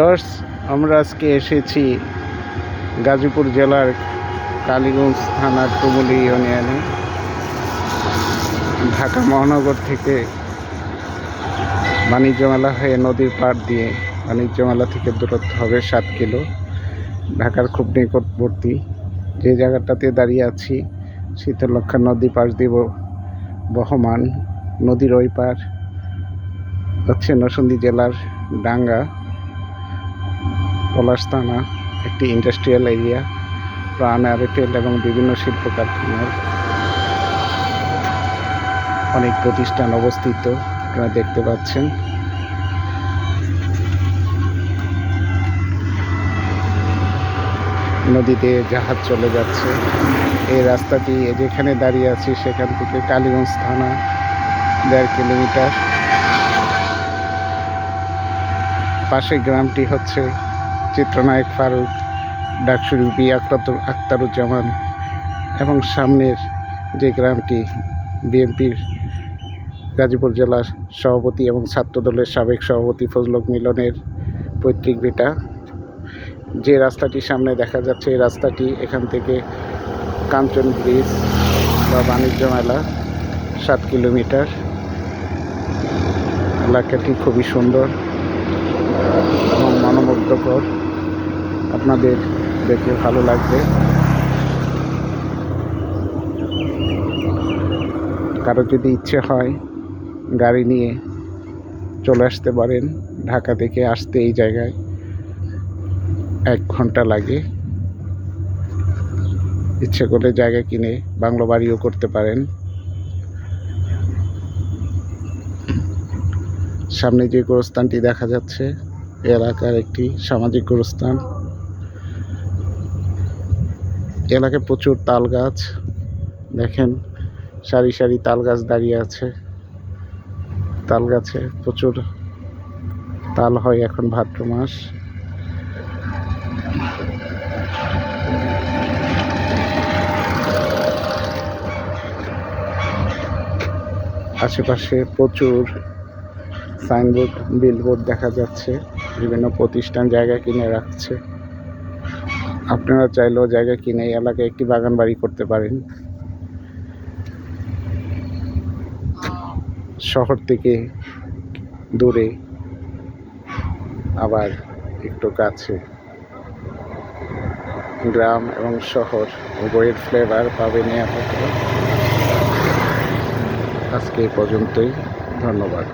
দর্শ আমরা আজকে এসেছি গাজীপুর জেলার কালীগঞ্জ থানার তুমুলি ইউনিয়নে, ঢাকা মহানগর থেকে বাণিজ্য মেলা হয়ে নদীর পাড় দিয়ে বাণিজ্য মেলা থেকে দূরত্ব হবে সাত কিলো, ঢাকার খুব নিকটবর্তী। যে জায়গাটাতে দাঁড়িয়ে আছি শীতলক্ষা নদী পাশ দিয়ে ব- বহমান, নদীর ওই পার হচ্ছে নরসিংদী জেলার ডাঙ্গা। পলাশ থানা একটি ইন্ডাস্ট্রিয়াল এরিয়া প্রাণ আরএফএল এবং বিভিন্ন শিল্প কারখানার অনেক প্রতিষ্ঠান অবস্থিত। আপনারা দেখতে পাচ্ছেন। নদীতে জাহাজ চলে যাচ্ছে। এই রাস্তাটি যেখানে দাঁড়িয়ে আছি, সেখান থেকে কালীগঞ্জ থানা, দেড় কিলোমিটার। পাশে গ্রামটি হচ্ছে চিত্রনায়ক ফারুক ডাকসুরুপি আক্তার আক্তারুজ্জামান এবং সামনের যে গ্রামটি, বিএনপির গাজীপুর জেলার সভাপতি এবং ছাত্রদলের সাবেক সভাপতি ফজলক মিলনের পৈতৃক ভিটা। যে রাস্তাটি সামনে দেখা যাচ্ছে, এই রাস্তাটি এখান থেকে কাঞ্চন ব্রিজ বা বাণিজ্য মেলা সাত কিলোমিটার। এলাকাটি খুবই সুন্দর এবং মনোমুগ্ধকর। আপনাদের দেখে ভালো লাগবে। কারও যদি ইচ্ছে হয় গাড়ি নিয়ে চলে আসতে পারেন, ঢাকা থেকে আসতে এই জায়গায় এক ঘণ্টা লাগে। ইচ্ছে করলে জায়গা কিনে বাংলো বাড়িও করতে পারেন। সামনে যে গোরস্থানটি দেখা যাচ্ছে, এলাকার একটি সামাজিক গোরস্থান। এলাকায় প্রচুর তাল গাছ দেখেন, সারি সারি তাল গাছ দাঁড়িয়ে আছে। তাল গাছে প্রচুর তাল হয় এখন ভাদ্র মাস। আশেপাশে প্রচুর সাইনবোর্ড, বিলবোর্ড দেখা যাচ্ছে। বিভিন্ন প্রতিষ্ঠান জায়গা কিনে রাখছে। আপনারা চাইলেও জায়গা কিনে এই এলাকায় একটি বাগান বাড়ি করতে পারেন। শহর থেকে দূরে, আবার একটু কাছে। গ্রাম এবং শহর উভয়ের ফ্লেভার পাবেন আজকে এই পর্যন্তই, ধন্যবাদ।